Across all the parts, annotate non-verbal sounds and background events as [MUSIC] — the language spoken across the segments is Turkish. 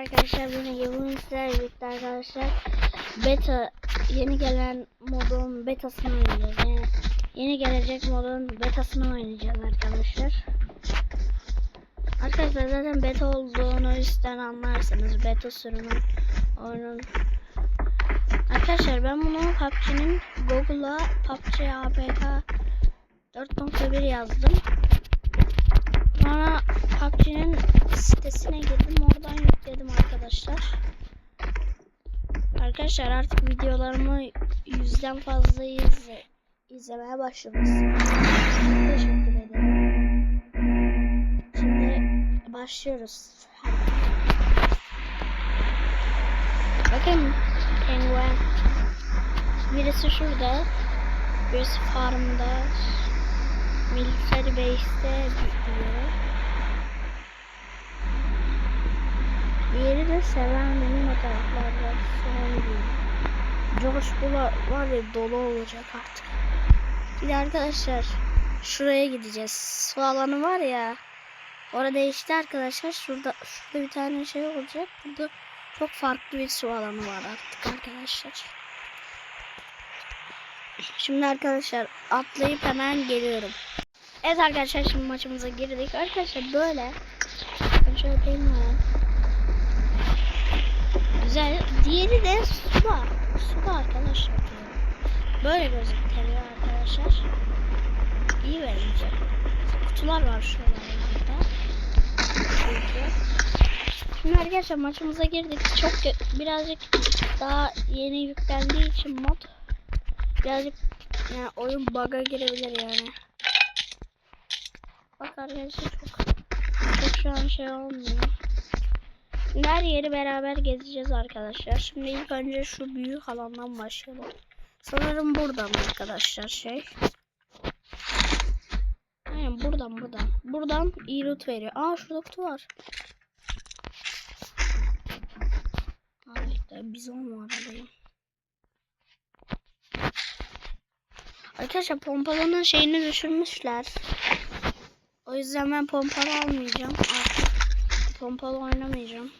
arkadaşlar bugün bugün sizlerle birlikte arkadaşlar beta yeni gelen modun betasını oynayacağız. Yani yeni gelecek modun betasını oynayacağız arkadaşlar. Arkadaşlar zaten beta olduğunu üstten anlarsınız. Beta sürümü oyunun. Arkadaşlar ben bunu PUBG'nin Google'a PUBG APK 4.1 yazdım. Sonra PUBG'nin sitesine girdim. Oradan yükledim arkadaşlar. Arkadaşlar artık videolarımı yüzden fazla izle, izlemeye başladınız. Teşekkür ederim. Şimdi başlıyoruz. Bakın penguen. Birisi şurada. Birisi farmda. Military base'te diyor. Diğeri de seven benim o taraflarda. Son değil. Coşkular var ya dolu olacak artık. De arkadaşlar şuraya gideceğiz. Su alanı var ya. Orada işte arkadaşlar şurada şurada bir tane şey olacak. Burada çok farklı bir su alanı var artık arkadaşlar. Şimdi arkadaşlar atlayıp hemen geliyorum. Evet arkadaşlar şimdi maçımıza girdik. Arkadaşlar böyle. Ben şöyle yapayım mı? Güzel. Diğeri de suda. Suda arkadaşlar. Böyle gözüküyor arkadaşlar. İyi bence. Kutular var şuralarda. Şimdi arkadaşlar maçımıza girdik. Çok birazcık daha yeni yüklendiği için mod birazcık yani oyun bug'a girebilir yani. Bak arkadaşlar çok çok şu an şey olmuyor. Her yeri beraber gezeceğiz arkadaşlar. Şimdi ilk önce şu büyük alandan başlayalım. Sanırım buradan arkadaşlar şey. Aynen buradan buradan. Buradan iyi loot veriyor. Aa şurada kutu var. Harika bizon var alayım. Arkadaşlar pompalının şeyini düşürmüşler. O yüzden ben pompalı almayacağım. Pompalı oynamayacağım.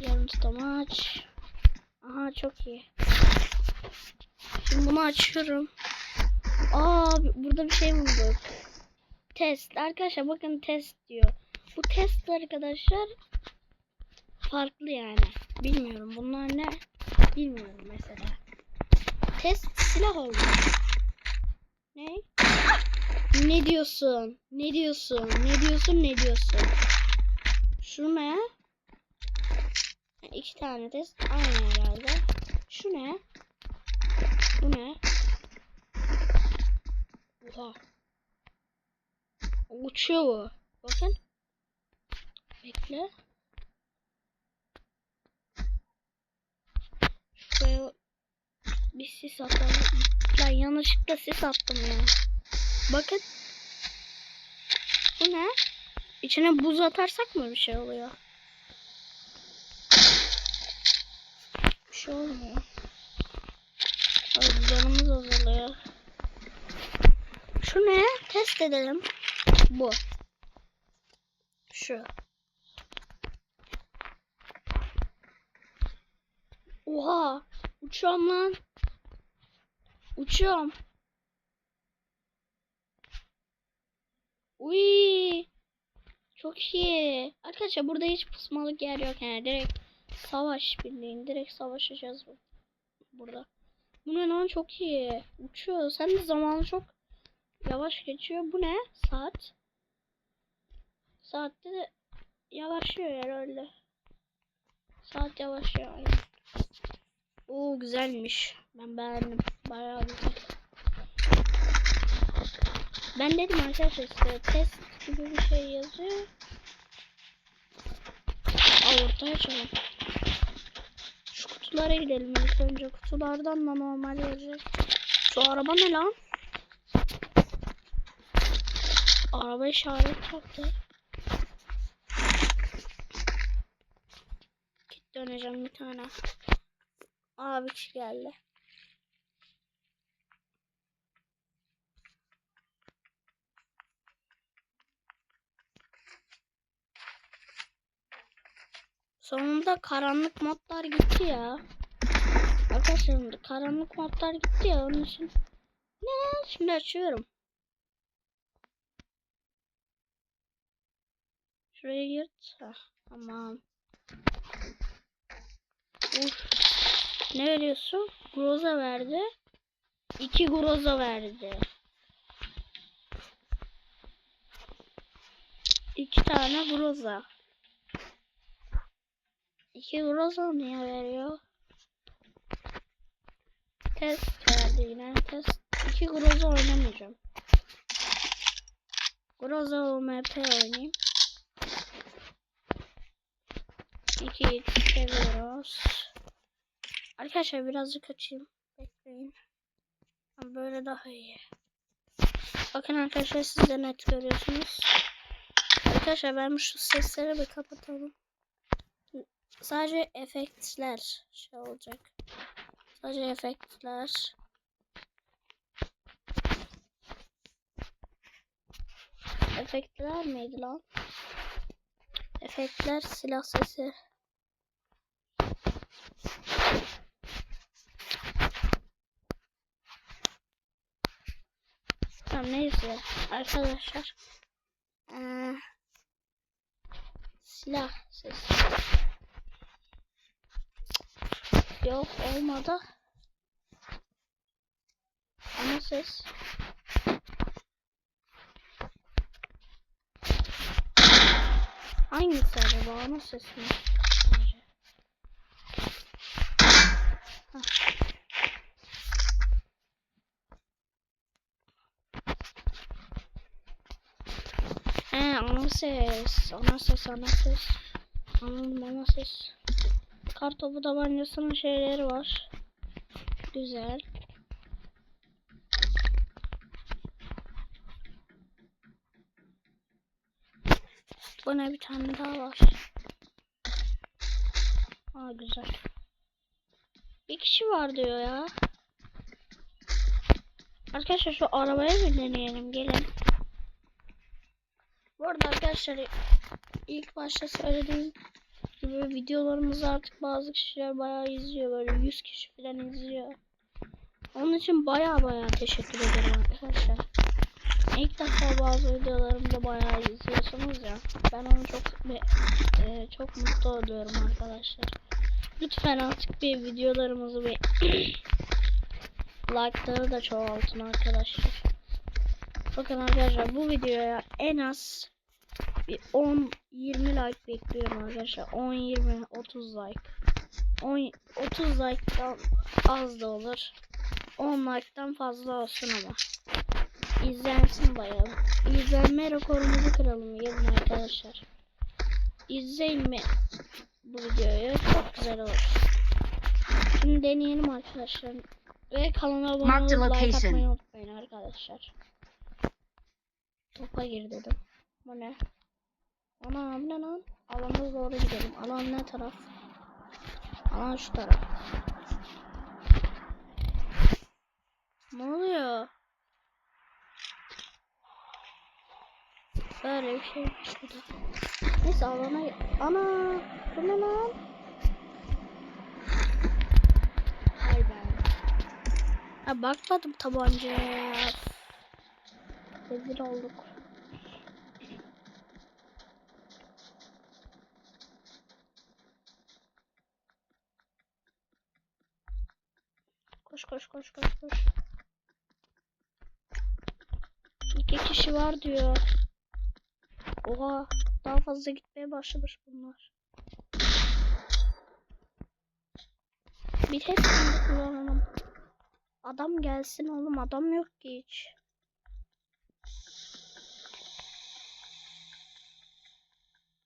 Yarım tutamaç. Aha çok iyi. Şimdi bunu açıyorum. Aa burada bir şey bulduk. Test. Arkadaşlar bakın test diyor. Bu test arkadaşlar farklı yani. Bilmiyorum bunlar ne? Bilmiyorum mesela. Test silah olmuş. Ne? Ne diyorsun? Ne diyorsun? Ne diyorsun? Ne diyorsun? Şu ne? İki tane test aynı herhalde. Şu ne? Bu ne? Oha. Uçuyor bu. Bakın. Bekle. Şuraya bir sis atalım. Lan yanlışlıkla sis attım ya. Bakın. Bu ne? İçine buz atarsak mı bir şey oluyor? Bir şey olmuyor. Canımız azalıyor. Şu ne? Test edelim. Bu. Şu. Oha! Uçuyorum lan. Uçuyorum. Uy. Çok iyi. Arkadaşlar burada hiç pusmalık yer yok yani direkt savaş bildiğin direkt savaşacağız bu- burada. Bu ne lan çok iyi. Uçuyor. Sen de zamanı çok yavaş geçiyor. Bu ne? Saat. Saatte de yavaşlıyor herhalde. Saat yavaşlıyor aynen. Oo güzelmiş. Ben beğendim. Bayağı güzel. Ben dedim arkadaşlar size test gibi bir şey yazıyor. Aa ortaya açalım. Şu kutulara gidelim ilk önce. Kutulardan da normal gelecek. Şu araba ne lan? Araba işaret yaptı. Git döneceğim bir tane. Abi geldi. Sonunda karanlık modlar gitti ya. Arkadaşlar karanlık modlar gitti ya onun için. Ne? Şimdi açıyorum. Şuraya yırt. Heh, tamam. Uf. Ne veriyorsun? Groza verdi. İki groza verdi. İki tane groza. İki groza niye veriyor? Test verdi yine. Test. İki groza oynamayacağım. Groza OMP oynayayım. İki seviyoruz. Arkadaşlar birazcık açayım. Bekleyin. Böyle daha iyi. Bakın arkadaşlar siz de net görüyorsunuz. Arkadaşlar ben şu sesleri bir kapatalım. Sadece efektler şey olacak. Sadece efektler. Efektler miydi lan? Efektler silah sesi. Tamam neyse arkadaşlar. Ee, silah sesi. Yok olmadı. Ana ses. Hangisi acaba? Ana ses mi? He ana ses. Ana ses ana ses. Anladım ana ses. Kartopu tabancasının şeyleri var. Güzel. Bu ne bir tane daha var. Aa güzel. Bir kişi var diyor ya. Arkadaşlar şu arabaya bir deneyelim gelin. Bu arada arkadaşlar ilk başta söylediğim gibi videolarımızı artık bazı kişiler bayağı izliyor. Böyle 100 kişi falan izliyor. Onun için bayağı bayağı teşekkür ederim arkadaşlar. İlk defa bazı videolarımda bayağı izliyorsunuz ya. Ben onu çok e, çok mutlu oluyorum arkadaşlar. Lütfen artık bir videolarımızı bir [CLEARS THROAT] like'ları da çoğaltın arkadaşlar. Bakın arkadaşlar bu videoya en az bir 10 20 like bekliyorum arkadaşlar. 10 20 30 like. 10 30 like'dan az da olur. 10 like'dan fazla olsun ama. İzlensin bayağı. İzlenme rekorumuzu kıralım yazın arkadaşlar. İzleyin mi bu videoyu? Çok güzel olur. Şimdi deneyelim arkadaşlar. Ve kanala abone olup like atmayı unutmayın arkadaşlar. Topa gir dedim. Bu ne? Ana bu ne lan? Alana doğru gidelim. Alan ne taraf? Alan şu taraf. Ne oluyor? Böyle bir şey şurada. Neyse alana... Ana! Bu ne lan? Hay be. Ha bakmadım tabancaya. Rezil olduk. Koş koş koş koş koş. İki kişi var diyor. Oha daha fazla gitmeye başlamış bunlar. Bir hepsini kullanalım. Adam gelsin oğlum adam yok ki hiç.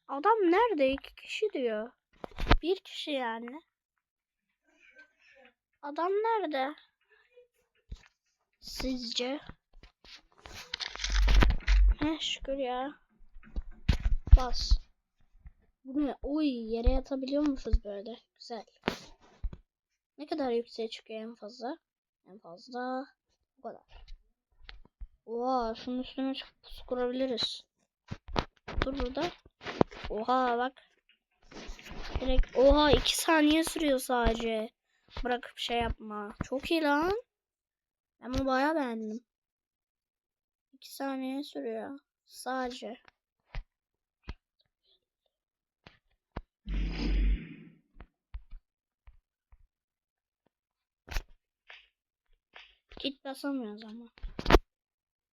Adam nerede? İki kişi diyor. Bir kişi yani. Adam nerede? Sizce? Heh şükür ya. Bas. Bu ne? Oy yere yatabiliyormuşuz böyle. Güzel. Ne kadar yükseğe çıkıyor en fazla? En fazla bu kadar. Oha şunun üstüne çıkıp pusu kurabiliriz. Dur burada. Oha bak. Direkt oha 2 saniye sürüyor sadece. Bırakıp şey yapma. Çok iyi lan. Ben bunu bayağı beğendim. 2 saniye sürüyor. Sadece. Git basamıyoruz ama.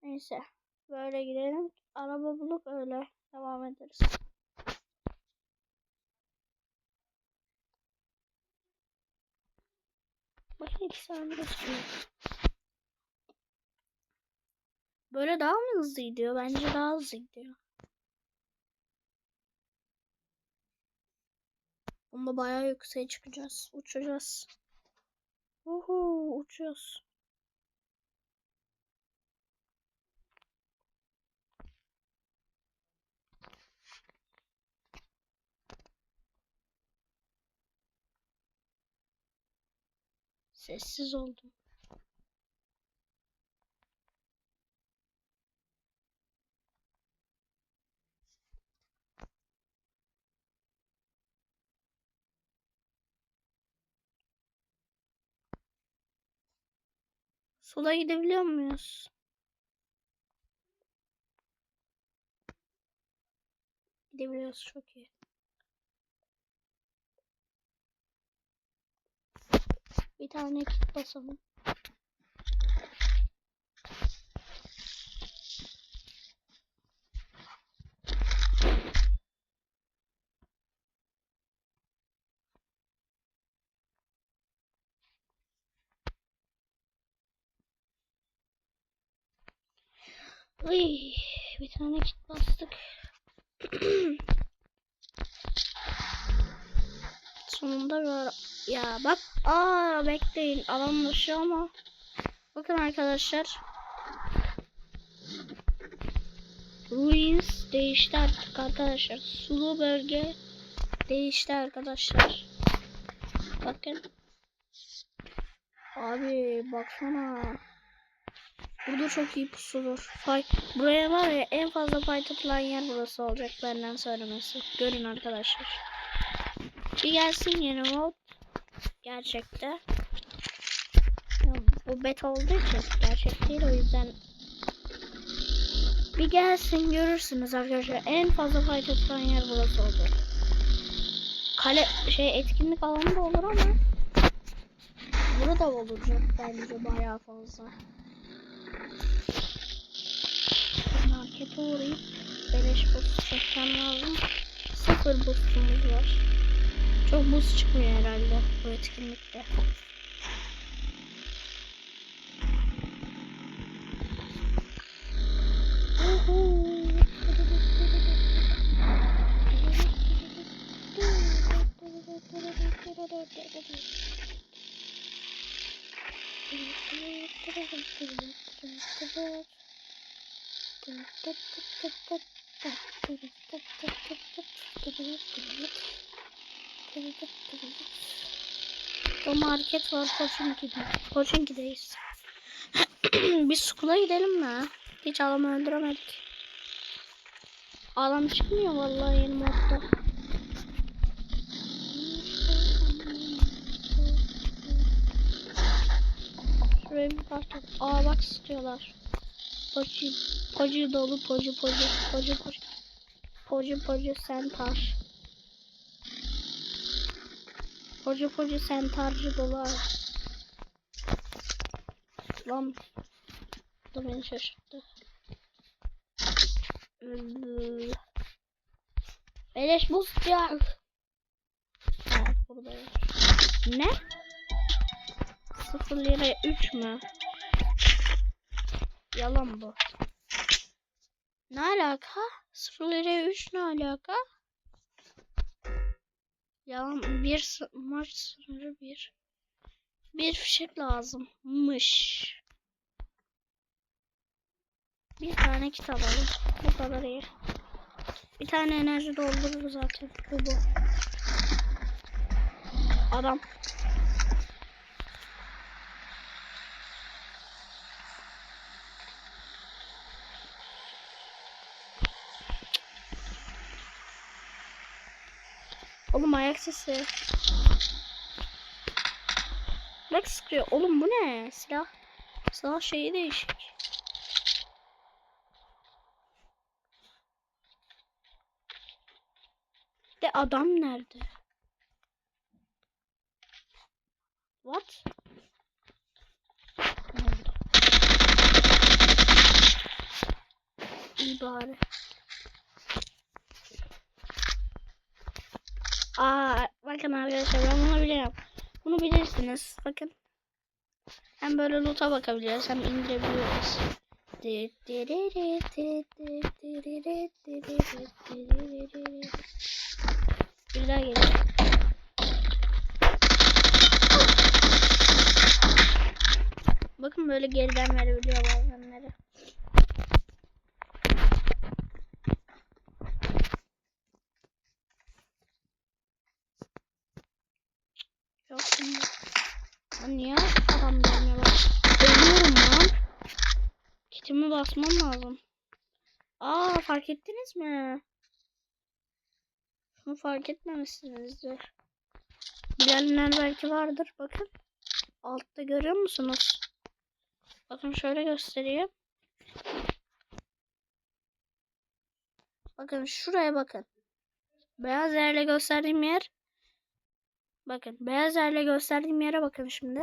Neyse. Böyle gidelim. Araba bulup öyle devam ederiz. Bakın iki saniye sürüyor. Böyle daha mı hızlı gidiyor? Bence daha hızlı gidiyor. Bunda bayağı yükseğe çıkacağız. Uçacağız. Uhu, uçuyoruz. Sessiz oldum. Sola gidebiliyor muyuz? Gidebiliyoruz çok iyi. Bir tane kit basalım. Uy, bir tane kit bastık. [CLEARS THROAT] Sonunda var. Ya bak. Aa bekleyin. Alan ama. Bakın arkadaşlar. Ruins değişti artık arkadaşlar. Sulu bölge değişti arkadaşlar. Bakın. Abi baksana. Burada çok iyi pusulur. Fay Buraya var ya en fazla fight atılan yer burası olacak benden söylemesi. Görün arkadaşlar. Bir gelsin yeni mod. Gerçekte. Bu beta olduğu için gerçek değil o yüzden. Bir gelsin görürsünüz arkadaşlar. En fazla fight atılan yer burası olacak. Kale şey etkinlik alanı da olur ama burada olacak bence bayağı fazla. Markete uğrayıp beleş boost çekmem lazım. Sıfır boostumuz var. Çok boost çıkmıyor herhalde bu etkinlikte. O market var Pochinki'de. Pochinki'deyiz. [CLEARS THROAT] Biz Skull'a gidelim mi? Hiç adamı öldüremedik. Adam çıkmıyor vallahi yeni modda. Şuraya bir parça. Aa bak istiyorlar. Poci, poci dolu poci poci poci poci. Poci poci sentar. Poci poci sentarcı dolu abi. Lan. Bu da beni şaşırttı. Beleş. Evet buradayım. Ne? 0 lira 3 mü? Yalan bu. Ne alaka? 0 liraya 3 ne alaka? Yalan bir maç sınırı bir. Bir fişek lazımmış. Bir tane kit alalım. Bu kadar iyi. Bir tane enerji doldurur zaten. Bu bu. Adam. Ayak sesi. Bak sıkıyor. Oğlum bu ne? Silah. Silah şeyi değişik. De adam nerede? What? İyi bari. Aa, bakın arkadaşlar ben bunu biliyorum. Bunu bilirsiniz. Bakın. Hem böyle loot'a bakabiliyoruz hem indirebiliyoruz. Bir daha geliyor. Bakın böyle geriden verebiliyor bazenleri. Yok şimdi. Lan niye adam gelmiyor. Ölüyorum lan. Kitimi basmam lazım. Aa fark ettiniz mi? Bunu fark etmemişsinizdir. Bilenler belki vardır. Bakın. Altta görüyor musunuz? Bakın şöyle göstereyim. Bakın şuraya bakın. Beyaz yerle gösterdiğim yer. Bakın beyaz yerle gösterdiğim yere bakın şimdi.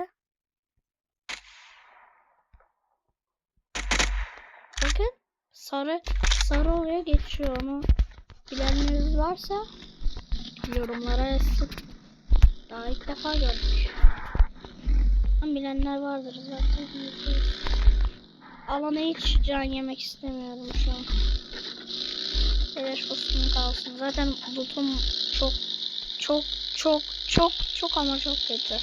Bakın sarı sarı oluyor geçiyor onu. Bilenleriniz varsa yorumlara yazsın. Daha ilk defa gördük. Ama bilenler vardır zaten. Alana hiç can yemek istemiyorum şu an. Beleş kalsın. Zaten lootum çok çok çok çok çok ama çok kötü.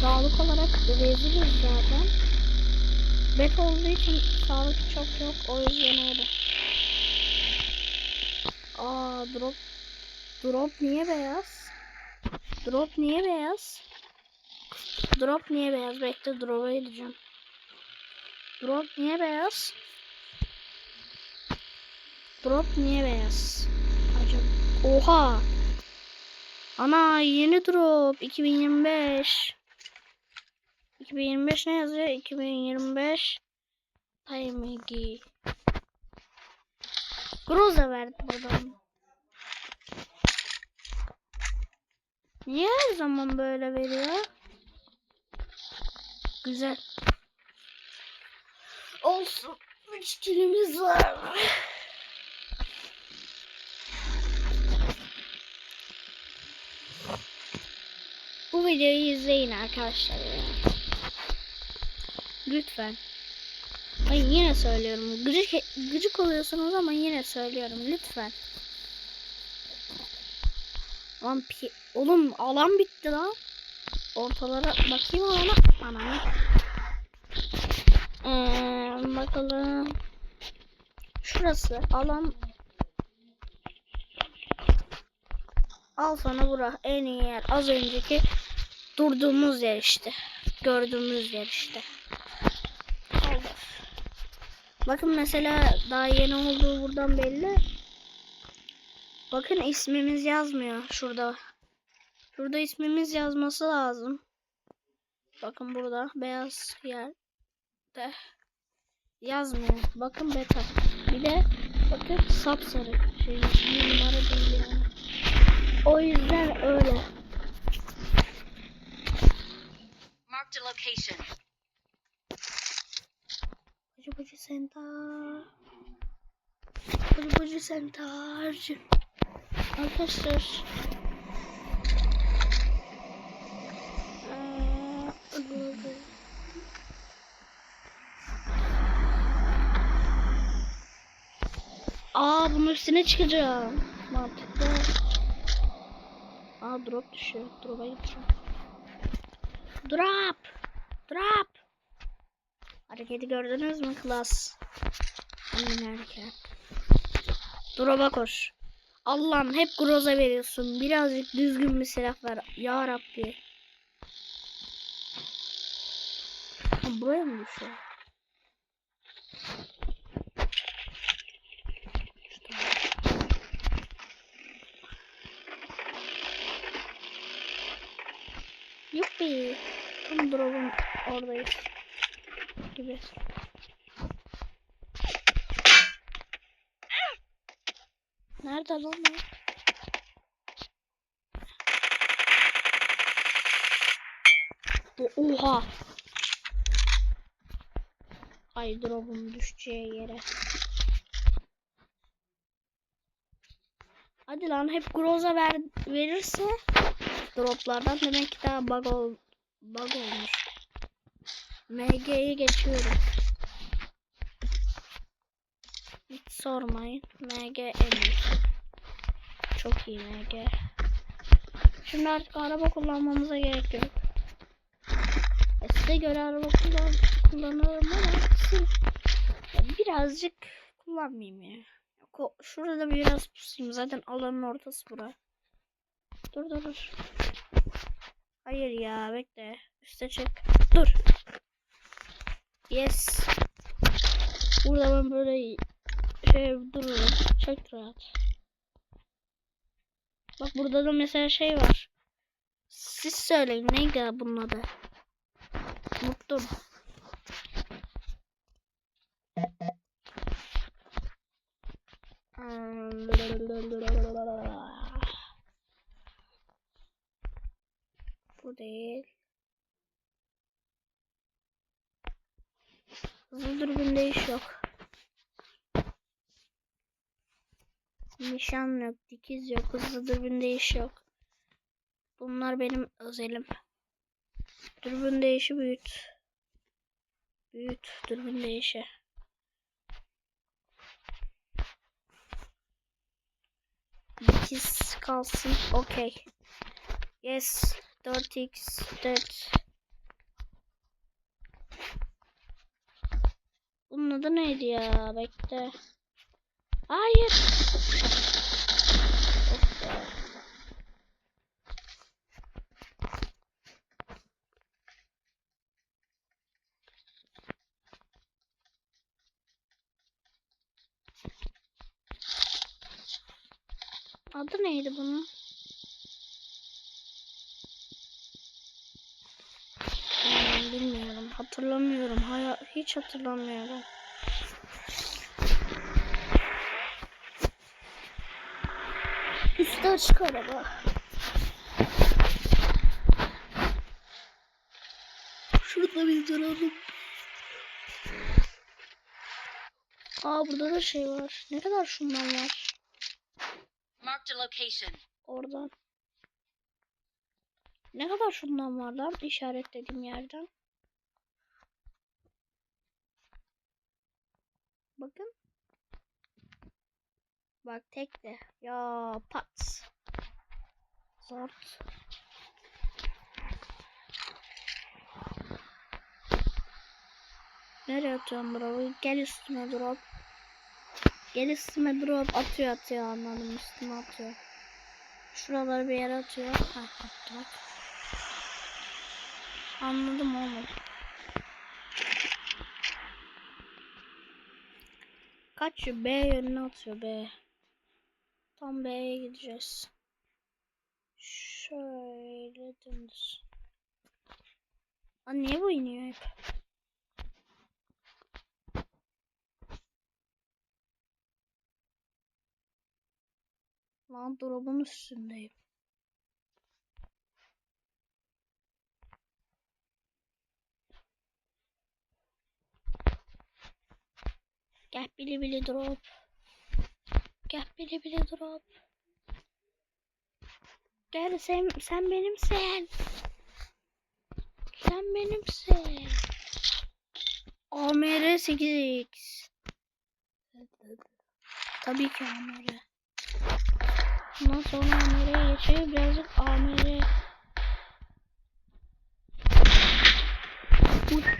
Sağlık olarak reziliz zaten. Bet olduğu için sağlık çok yok. O yüzden öyle. Aa drop. Drop niye beyaz? Drop niye beyaz? Drop niye beyaz? Bekle drop'a gideceğim. Drop niye beyaz? Drop niye beyaz? Acaba. Oha. Ana yeni drop 2025. 2025 ne yazıyor? 2025 Timegi. Groza verdi buradan. Niye her zaman böyle veriyor? Güzel. Olsun. Üç kilimiz var. Videoyu izleyin arkadaşlar ya. Lütfen. Ay yine söylüyorum. Gıcık, gıcık oluyorsunuz ama yine söylüyorum. Lütfen. Lan pi Oğlum alan bitti lan. Ortalara bakayım alana. Ananı. Ee, bakalım. Şurası alan. Al sana bura en iyi yer. Az önceki durduğumuz yer işte. Gördüğümüz yer işte. Allah. Bakın mesela daha yeni olduğu buradan belli. Bakın ismimiz yazmıyor şurada. Şurada ismimiz yazması lazım. Bakın burada beyaz yerde yazmıyor. Bakın beta. Bir de bakın sapsarı. Şey, numara değil yani. O yüzden öyle. Marked a location. Bıcı bıcı sentar. Bıcı bıcı sentar. Arkadaşlar. Aa bunun üstüne çıkacağım. Mantıklı. Aa drop düşüyor. Drop'a gideceğim. Drop. Drop. Hareketi gördünüz mü klas? Aynen hareket. Drop'a koş. Allah'ım hep groza veriyorsun. Birazcık düzgün bir silah ver. Ya Rabbi. Buraya mı düşüyor? Yuppi. Tam drop'un oradayız. Gibi. Nerede lan? O- Oha. Ay drop'un düşeceği yere. Hadi lan hep Groza ver, verirse droplardan demek ki daha bug, ol, bug olmuş. MG'yi geçiyorum. Hiç sormayın. MG en. Çok iyi MG. Şimdi artık araba kullanmamıza gerek yok. E size göre araba kullan kullanırım ama birazcık kullanmayayım ya. Ko- Şurada biraz pusayım. Zaten alanın ortası bura. Dur dur dur. Hayır ya bekle. Üste çık. Dur. Yes. Burada ben böyle şey dururum. Çok rahat. Bak burada da mesela şey var. Siz söyleyin neydi bunun adı? Unuttum. Bu değil. Hızlı dürbünde iş yok. Nişan yok, dikiz yok, hızlı dürbünde iş yok. Bunlar benim özelim. Dürbün değişi büyüt. Büyüt dürbün değişi. Dikiz kalsın. Okey. Yes. 4x 4. adı neydi ya? Bekle. Hayır. Of be. Adı neydi bunun? Hmm, bilmiyorum. Hatırlamıyorum. Haya hiç hatırlamıyorum. Üstü açık araba. Şurada bir duralım. Aa burada da şey var. Ne kadar şundan var? Marked location. Oradan. Ne kadar şundan var lan işaretlediğim yerden. Bakın. Bak tek de. Ya pat. Zort. Nereye atıyorum drop'u? Gel üstüme drop. Gel üstüme drop. Atıyor atıyor anladım üstüme atıyor. Şuraları bir yere atıyor. Ha bak. Anladım oğlum. Kaçıyor B yönüne atıyor B. Tam B'ye gideceğiz. Şöyle dümdüz. Lan niye bu iniyor hep? Lan drop'un üstündeyim. Gel bili bili drop. Gel bili bili drop. Gel sen, sen benimsin. Sen benimsin. AMR 8X. Tabii ki AMR. Bundan sonra AMR'ye geçiyor. Birazcık AMR. Uy.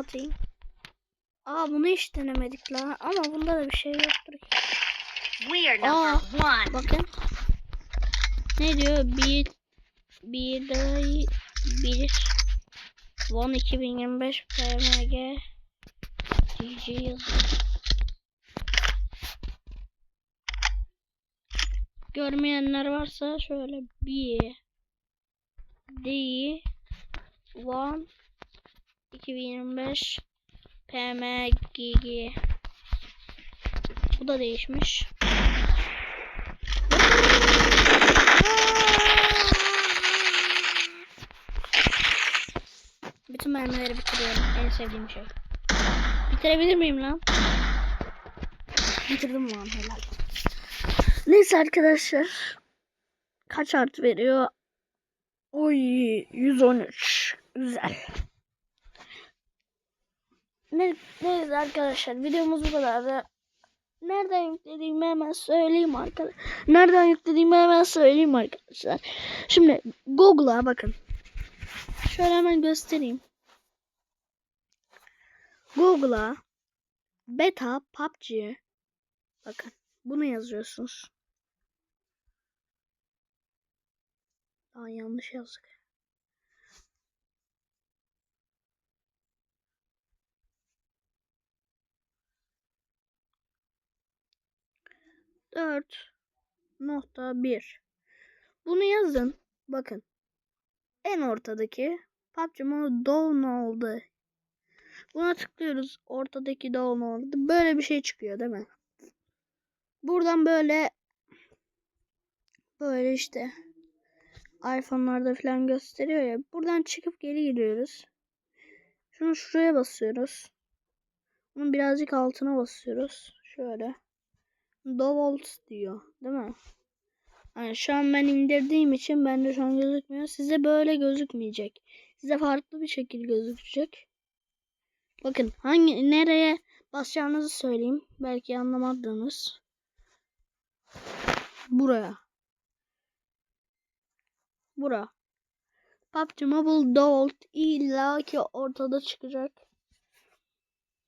atayım. Aa bunu hiç denemedik la. Ama bunda da bir şey yoktur ki. Aa, bakın. Ne diyor? Bir bir day bir One 2025 PMG GG yazıyor. Görmeyenler varsa şöyle bir D One 2025 PMGG Bu da değişmiş. Bütün mermileri bitiriyorum. En sevdiğim şey. Bitirebilir miyim lan? Bitirdim lan helal. Neyse arkadaşlar. Kaç artı veriyor? Oy 113. Güzel. Ne, neyse arkadaşlar videomuz bu kadardı. Nereden yüklediğimi hemen söyleyeyim arkadaşlar. Nereden yüklediğimi hemen söyleyeyim arkadaşlar. Şimdi Google'a bakın. Şöyle hemen göstereyim. Google'a beta PUBG bakın bunu yazıyorsunuz. Aa, yanlış yazdık. Dört nokta bir. Bunu yazın. Bakın. En ortadaki PUBG Mobile download'u. Buna tıklıyoruz. Ortadaki download. Böyle bir şey çıkıyor değil mi? Buradan böyle böyle işte iPhone'larda falan gösteriyor ya. Buradan çıkıp geri giriyoruz. Şunu şuraya basıyoruz. Bunun birazcık altına basıyoruz. Şöyle. Download diyor. Değil mi? Yani şu an ben indirdiğim için bende şu an gözükmüyor. Size böyle gözükmeyecek. Size farklı bir şekilde gözükecek. Bakın hangi nereye basacağınızı söyleyeyim. Belki anlamadınız. Buraya. Bura. PUBG Mobile Dolt illa ki ortada çıkacak.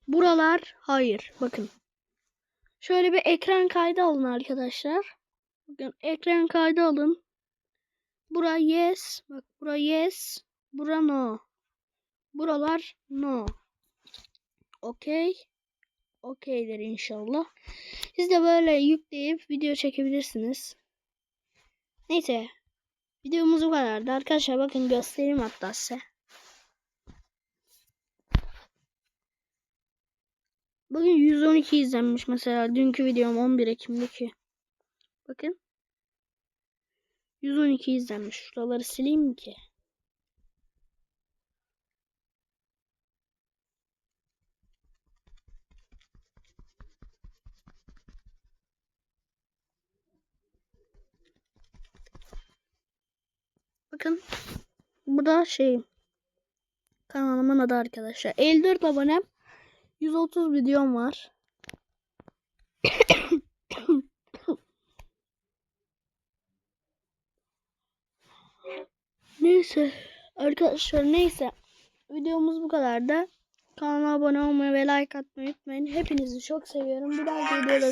Buralar hayır. Bakın. Şöyle bir ekran kaydı alın arkadaşlar. Bakın ekran kaydı alın. Bura yes. Bak bura yes. Bura no. Buralar no. Okey. Okeydir inşallah. Siz de böyle yükleyip video çekebilirsiniz. Neyse. Videomuz bu kadardı. Arkadaşlar bakın göstereyim hatta size. Bugün 112 izlenmiş mesela. Dünkü videom 11 Ekim'deki. Bakın. 112 izlenmiş. Şuraları sileyim mi ki? Bakın. Bu da şey. Kanalımın adı arkadaşlar. 54 abonem. 130 videom var. neyse. Arkadaşlar neyse. Videomuz bu kadar da. Kanalıma abone olmayı ve like atmayı unutmayın. Hepinizi çok seviyorum. Bir dahaki videoda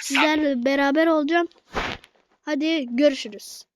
sizlerle beraber olacağım. Hadi görüşürüz.